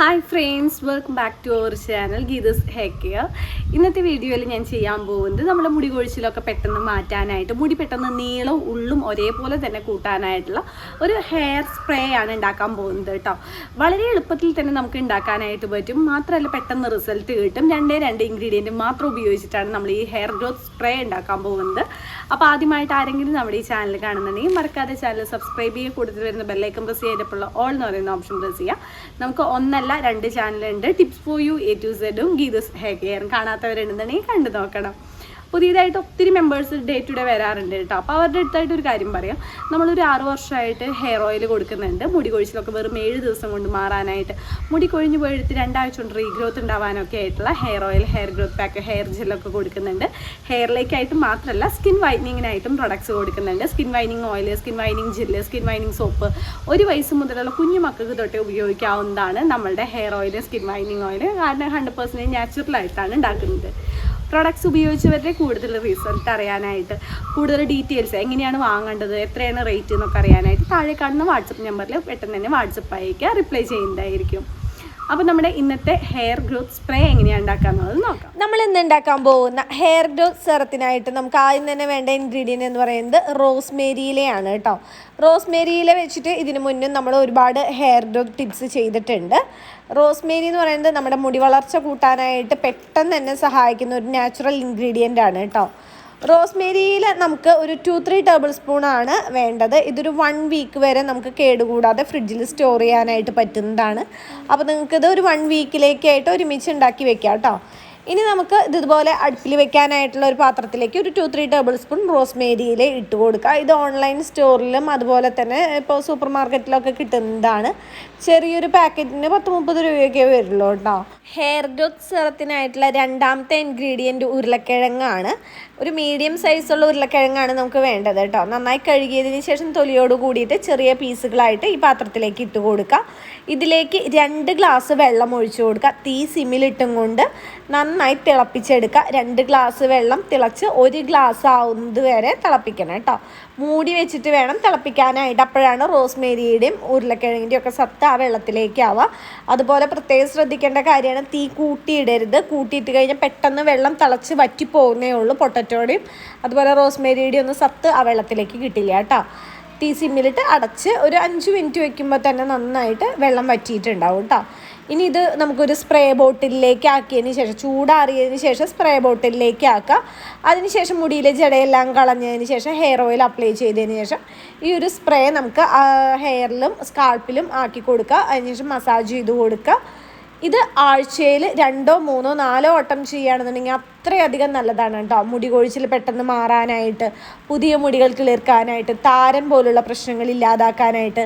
Hi friends welcome back to our channel Geetha's hair ഇന്നത്തെ വീഡിയോയിൽ ഞാൻ ചെയ്യാൻ പോകുന്നത് നമ്മുടെ മുടി കൊഴിച്ചിലൊക്കെ പെട്ടെന്ന് മാറ്റാനായിട്ട് മുടി പെട്ടെന്ന് നീളവും ഉള്ളും ഒരേപോലെ തന്നെ കൂട്ടാനായിട്ടുള്ള ഒരു ഹെയർ സ്പ്രേ ആണ് ഉണ്ടാക്കാൻ പോകുന്നത് കേട്ടോ. വളരെ എളുപ്പത്തിൽ തന്നെ നമുക്ക് ഉണ്ടാക്കാനായിട്ട് പറ്റും. മാത്രമല്ല പെട്ടെന്ന് റിസൾട്ട് കിട്ടും. രണ്ടേ രണ്ട് ഇൻഗ്രീഡിയന്റ് മാത്രം ഉപയോഗിച്ചിട്ടാണ് നമ്മൾ ഈ ഹെയർ ഗ്രോത്ത് സ്പ്രേ ഉണ്ടാക്കാൻ പോകുന്നത്. അപ്പോൾ ആദ്യമായിട്ട് ആരെങ്കിലും നമ്മുടെ ഈ ചാനൽ കാണുന്നുണ്ടെങ്കിൽ മറക്കാതെ ചാനൽ സബ്സ്ക്രൈബ് ചെയ്യുക. കൂടുതൽ വരുന്ന ബെല്ലൈക്കൻ പ്രസ് ചെയ്തപ്പോൾ ഓൾ എന്ന് പറയുന്ന ഓപ്ഷൻ പ്രസ് ചെയ്യുക. നമുക്ക് ഒന്നല്ല രണ്ട് ചാനലുണ്ട് tips for you A to സെഡും Geetha's hair കെയറും കാണാത്തവരുണ്ടെന്നുണ്ടെങ്കിൽ കണ്ടു നോക്കണം. പുതിയതായിട്ട് ഒത്തിരി മെമ്പേഴ്സ് ഡേ ടു ഡേ വരാറുണ്ട് കേട്ടോ. അപ്പോൾ അവരുടെ അടുത്തായിട്ട് ഒരു കാര്യം പറയാം. നമ്മളൊരു ആറു വർഷമായിട്ട് ഹെയർ ഓയിൽ കൊടുക്കുന്നുണ്ട്. മുടി കൊഴിച്ചിലൊക്കെ വെറും ഏഴ് ദിവസം കൊണ്ട് മാറാനായിട്ട്. മുടി കൊഴിഞ്ഞു പോയെടുത്ത് രണ്ടാഴ്ച കൊണ്ട് റീഗ്രോത്ത് ഉണ്ടാവാനൊക്കെ ആയിട്ടുള്ള hair oil hair growth pack hair ജെല്ലൊക്കെ കൊടുക്കുന്നുണ്ട്. ഹെയറിലേക്കായിട്ട് മാത്രമല്ല സ്കിൻ വൈറ്റനിങ്ങിനായിട്ടും പ്രൊഡക്ട്സ് കൊടുക്കുന്നുണ്ട്. Skin വൈനിങ് oil skin വൈനിങ് gel skin വൈനിങ് soap ഒരു വയസ്സ് മുതലുള്ള കുഞ്ഞു മക്കൾക്ക് തൊട്ടേ ഉപയോഗിക്കാവുന്നതാണ് നമ്മളുടെ ഹെയർ ഓയിൽ സ്കിൻ വൈനിങ് ഓയിൽ കാരണം ഹൺഡ്രഡ് പെർസെന്റേജ് നാച്ചുറലായിട്ടാണ് ഉണ്ടാക്കുന്നത്. പ്രൊഡക്ട്സ് ഉപയോഗിച്ചവരുടെ കൂടുതൽ റിസൾട്ട് അറിയാനായിട്ട് കൂടുതൽ ഡീറ്റെയിൽസ് എങ്ങനെയാണ് വാങ്ങേണ്ടത് എത്രയാണ് റേറ്റ് എന്നൊക്കെ അറിയാനായിട്ട് താഴെ കാണുന്ന വാട്സപ്പ് നമ്പറിൽ പെട്ടെന്ന് തന്നെ വാട്സപ്പ് അയക്കുക റിപ്ലൈ ചെയ്യുന്നതായിരിക്കും. അപ്പോൾ നമ്മുടെ ഇന്നത്തെ ഹെയർ ഗ്രോത്ത് സ്പ്രേ എങ്ങനെയാണ് ഉണ്ടാക്കാൻ നോക്കാം. നമ്മൾ ഇന്ന് ഉണ്ടാക്കാൻ പോകുന്ന ഹെയർ ഗ്രോത്ത് സെറത്തിനായിട്ട് നമുക്ക് ആദ്യം തന്നെ വേണ്ട ഇൻഗ്രീഡിയന്റ് എന്ന് പറയുന്നത് റോസ്മേരിയിലയാണ് കേട്ടോ. റോസ്മേരിയില വെച്ചിട്ട് ഇതിന് മുന്നും നമ്മൾ ഒരുപാട് ഹെയർ ഗ്രോത്ത് ടിപ്സ് ചെയ്തിട്ടുണ്ട്. റോസ്മേരി എന്ന് പറയുന്നത് നമ്മുടെ മുടി വളർച്ച കൂട്ടാനായിട്ട് പെട്ടെന്ന് തന്നെ സഹായിക്കുന്ന ഒരു നാച്ചുറൽ ഇൻഗ്രീഡിയന്റ് ആണ് കേട്ടോ. റോസ്മേരിയിൽ നമുക്ക് ഒരു ടു ത്രീ ടേബിൾ സ്പൂൺ ആണ് വേണ്ടത്. ഇതൊരു വൺ വീക്ക് വരെ നമുക്ക് കേടുകൂടാതെ ഫ്രിഡ്ജിൽ സ്റ്റോർ ചെയ്യാനായിട്ട് പറ്റുന്നതാണ്. അപ്പോൾ നിങ്ങൾക്കിത് ഒരു വൺ വീക്കിലേക്കായിട്ട് ഒരുമിച്ച് ഉണ്ടാക്കി വെക്കാം കേട്ടോ. ഇനി നമുക്ക് ഇത് ഇതുപോലെ അടുപ്പിൽ വെക്കാനായിട്ടുള്ള ഒരു പാത്രത്തിലേക്ക് ഒരു ടു ത്രീ ടേബിൾ സ്പൂൺ റോസ്മേരിയിൽ ഇട്ട് കൊടുക്കുക ഇത് ഓൺലൈൻ സ്റ്റോറിലും അതുപോലെ തന്നെ ഇപ്പോൾ സൂപ്പർ മാർക്കറ്റിലൊക്കെ കിട്ടുന്നതാണ്. ചെറിയൊരു പാക്കറ്റിന് പത്ത് മുപ്പത് രൂപയൊക്കെ വരുള്ളൂ കേട്ടോ. ഹെയർ ഗ്രോത്ത് സിറത്തിനായിട്ടുള്ള രണ്ടാമത്തെ ഇൻഗ്രീഡിയന്റ് ഉരുളക്കിഴങ്ങാണ്. ഒരു മീഡിയം സൈസുള്ള ഉരുളക്കിഴങ്ങാണ് നമുക്ക് വേണ്ടത് കേട്ടോ. നന്നായി കഴുകിയതിന് ശേഷം തൊലിയോട് കൂടിയിട്ട് ചെറിയ പീസുകളായിട്ട് ഈ പാത്രത്തിലേക്ക് ഇട്ട് കൊടുക്കുക. ഇതിലേക്ക് രണ്ട് ഗ്ലാസ് വെള്ളം ഒഴിച്ചു കൊടുക്കുക. തീ സിമ്മിലിട്ടും കൊണ്ട് നന്നായി തിളപ്പിച്ചെടുക്കുക. രണ്ട് ഗ്ലാസ് വെള്ളം തിളച്ച് ഒരു ഗ്ലാസ് ആവുന്നത് വരെ തിളപ്പിക്കണം കേട്ടോ. മൂടി വെച്ചിട്ട് വേണം തിളപ്പിക്കാനായിട്ട്. അപ്പോഴാണ് റോസ്മേരിയുടെയും ഉരുളക്കിഴങ്ങിന്റെയും ഒക്കെ സത്ത് ആ വെള്ളത്തിലേക്കാവുക അതുപോലെ പ്രത്യേകം ശ്രദ്ധിക്കേണ്ട കാര്യമാണ് തീ കൂട്ടിയിടരുത്. കൂട്ടിയിട്ട് കഴിഞ്ഞാൽ പെട്ടെന്ന് വെള്ളം തിളച്ച് വറ്റി പോകുന്നേ ഉള്ളൂ പൊട്ടറ്റോടെയും. അതുപോലെ റോസ്മേരിയുടെയും ഒന്ന് സത്ത് ആ വെള്ളത്തിലേക്ക് കിട്ടില്ല കേട്ടോ. തീ സിമ്മിലിട്ട് അടച്ച് ഒരു അഞ്ച് മിനിറ്റ് വെക്കുമ്പോൾ തന്നെ നന്നായിട്ട് വെള്ളം വറ്റിയിട്ടുണ്ടാവും കേട്ടോ. ഇനി ഇത് നമുക്കൊരു സ്പ്രേ ബോട്ടിലേക്ക് ആക്കിയതിന് ശേഷം ചൂടാറിയതിന് ശേഷം സ്പ്രേ ബോട്ടിലേക്ക് ആക്കുക അതിനുശേഷം മുടിയിലെ ജടയെല്ലാം കളഞ്ഞതിന് ശേഷം ഹെയർ ഓയിൽ അപ്ലൈ ചെയ്തതിന് ശേഷം ഈ ഒരു സ്പ്രേ നമുക്ക് ഹെയറിലും സ്കാൾപ്പിലും ആക്കി കൊടുക്കുക അതിനുശേഷം മസാജ് ചെയ്ത് കൊടുക്കുക ഇത് ആഴ്ചയിൽ രണ്ടോ മൂന്നോ നാലോ വട്ടം ചെയ്യുകയാണെന്നുണ്ടെങ്കിൽ അത്രയധികം നല്ലതാണ് കേട്ടോ. മുടി കൊഴിച്ചിൽ പെട്ടെന്ന് മാറാനായിട്ട് പുതിയ മുടികൾ കിളിർക്കാനായിട്ട് താരൻ പോലുള്ള പ്രശ്നങ്ങൾ ഇല്ലാതാക്കാനായിട്ട്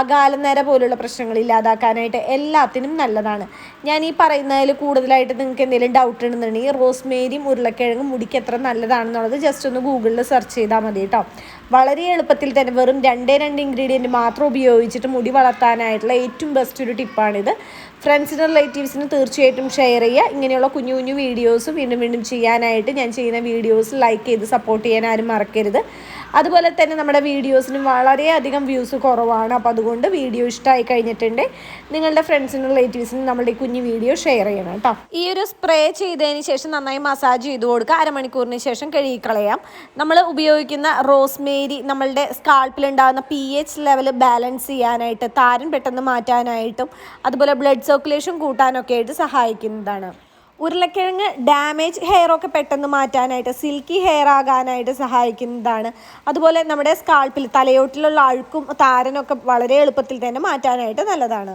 അകാലനര പോലുള്ള പ്രശ്നങ്ങൾ ഇല്ലാതാക്കാനായിട്ട് എല്ലാത്തിനും നല്ലതാണ്. ഞാൻ ഈ പറയുന്നതിൽ കൂടുതലായിട്ട് നിങ്ങൾക്ക് എന്തെങ്കിലും ഡൗട്ട് ഉണ്ടെന്നുണ്ടെങ്കിൽ റോസ്മേരിയും ഉരുളക്കിഴങ്ങും മുടിക്ക് എത്ര നല്ലതാണെന്നുള്ളത് ജസ്റ്റ് ഒന്ന് ഗൂഗിളിൽ സെർച്ച് ചെയ്താൽ മതി കേട്ടോ. വളരെ എളുപ്പത്തിൽ തന്നെ വെറും രണ്ടേ രണ്ട് ഇൻഗ്രീഡിയന്റ് മാത്രം ഉപയോഗിച്ചിട്ട് മുടി വളർത്താനായിട്ടുള്ള ഏറ്റവും ബെസ്റ്റ് ഒരു ടിപ്പാണിത് ഫ്രണ്ട്സിനും റിലേറ്റീവ്സിനും തീർച്ചയായിട്ടും ഷെയർ ചെയ്യുക. ഇങ്ങനെയുള്ള കുഞ്ഞു കുഞ്ഞു വീഡിയോസ് വീണ്ടും വീണ്ടും ചെയ്യാനായിട്ട് ഞാൻ ചെയ്യുന്ന വീഡിയോസ് ലൈക്ക് ചെയ്ത് സപ്പോർട്ട് ചെയ്യാൻ ആരും മറക്കരുത്. അതുപോലെ തന്നെ നമ്മുടെ വീഡിയോസിന് വളരെയധികം വ്യൂസ് കുറവാണ്. അപ്പോൾ അതുകൊണ്ട് വീഡിയോ ഇഷ്ടമായി കഴിഞ്ഞിട്ടുണ്ട്. നിങ്ങളുടെ ഫ്രണ്ട്സിനും റിലേറ്റീവ്സിനും നമ്മുടെ ഈ കുഞ്ഞു വീഡിയോ ഷെയർ ചെയ്യണം കേട്ടോ. ഈ ഒരു സ്പ്രേ ചെയ്തതിന് ശേഷം നന്നായി മസാജ് ചെയ്ത് കൊടുക്കുക. അരമണിക്കൂറിന് ശേഷം കഴുകിക്കളയാം. നമ്മൾ ഉപയോഗിക്കുന്ന റോസ്മേരി നമ്മളുടെ സ്കാൾപ്പിൽ ഉണ്ടാകുന്ന പി എച്ച് ലെവൽ ബാലൻസ് ചെയ്യാനായിട്ട് താരൻ പെട്ടെന്ന് മാറ്റാനായിട്ടും അതുപോലെ ബ്ലഡ് സർക്കുലേഷൻ കൂട്ടാനൊക്കെ ആയിട്ട് സഹായിക്കുന്നതാണ്. ഉരുളക്കിഴങ്ങ് ഡാമേജ് ഹെയറൊക്കെ പെട്ടെന്ന് മാറ്റാനായിട്ട് സിൽക്കി ഹെയർ ആകാനായിട്ട് സഹായിക്കുന്നതാണ്. അതുപോലെ നമ്മുടെ സ്കാൾപ്പിൽ തലയോട്ടിലുള്ള അഴുക്കും താരനൊക്കെ വളരെ എളുപ്പത്തിൽ തന്നെ മാറ്റാനായിട്ട് നല്ലതാണ്.